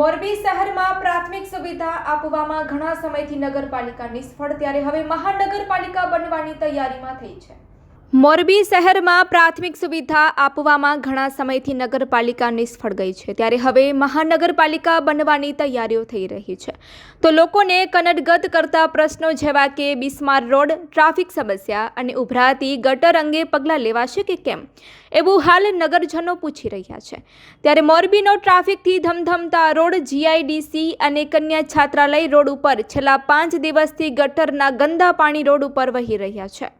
મોરબી શહેરમાં પ્રાથમિક સુવિધા આપવામાં ઘણા સમયથી નગરપાલિકા નિષ્ફળ, ત્યારે હવે મહાનગરપાલિકા બનવાની તૈયારીમાં થઈ છે. મોરબી શહેરમાં પ્રાથમિક સુવિધા આપવામાં ઘણા સમયથી નગરપાલિકા નિષ્ફળ ગઈ છે. ત્યારે હવે મહાનગરપાલિકા બનવાની તૈયારીઓ થઈ રહી છે. તો લોકોને કનડગત કરતા પ્રશ્નો જેવા કે બિસ્માર રોડ, ટ્રાફિક સમસ્યા અને ઉભરાતી ગટર અંગે પગલાં લેવાશે કે કેમ? એવું હાલ નગરજનો પૂછી રહ્યા છે. ત્યારે મોરબીનો ટ્રાફિકથી ધમધમતા રોડ જીઆઈડીસી અને કન્યા છાત્રાલય રોડ ઉપર છેલ્લા પાંચ દિવસથી ગટરના ગંદા પાણી રોડ ઉપર વહી રહ્યા છે.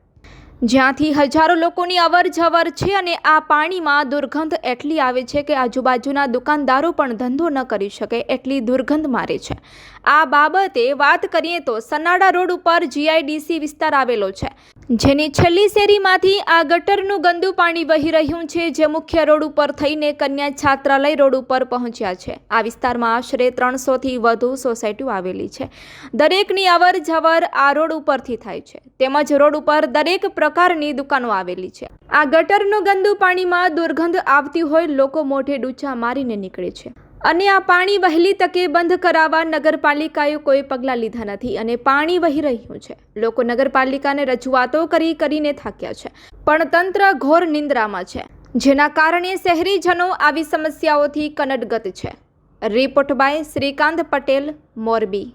જ્યાંથી હજારો લોકોની અવર જવર છે અને આ પાણીમાં દુર્ગંધ એટલી આવે છે કે આજુબાજુના દુકાનદારો પણ ધંધો ન કરી શકે એટલી દુર્ગંધ મારે છે. આ બાબતે વાત કરીએ તો સનાડા રોડ ઉપર જીઆઈડીસી વિસ્તાર આવેલો છે. જેની છેલ્લી શેરીમાંથી આ ગટરનું ગંદુ પાણી વહી રહ્યું છે, જે મુખ્ય રોડ ઉપર થઈને કન્યા છાત્રાલય રોડ ઉપર પહોંચ્યા છે. આ વિસ્તારમાં આશરે ત્રણસોથી વધુ સોસાયટીઓ આવેલી છે. દરેકની અવર જવર આ રોડ ઉપરથી થાય છે. તેમજ રોડ ઉપર દરેક પ્રકારની દુકાનો આવેલી છે. આ ગટરનું ગંદુ પાણીમાં દુર્ગંધ આવતી હોય લોકો મોઢે ડૂચા મારીને નીકળે છે. અને આ પાણી વહેલી તકે બંધ કરાવવા નગરપાલિકાએ કોઈ પગલાં લીધા નથી અને પાણી વહી રહ્યું છે. લોકો નગરપાલિકાને રજૂઆતો કરી કરીને થાક્યા છે, પણ તંત્ર ઘોર નિંદ્રામાં છે, જેના કારણે શહેરીજનો આવી સમસ્યાઓથી કનડગત છે. Report by Shrikant Patel, Morbi.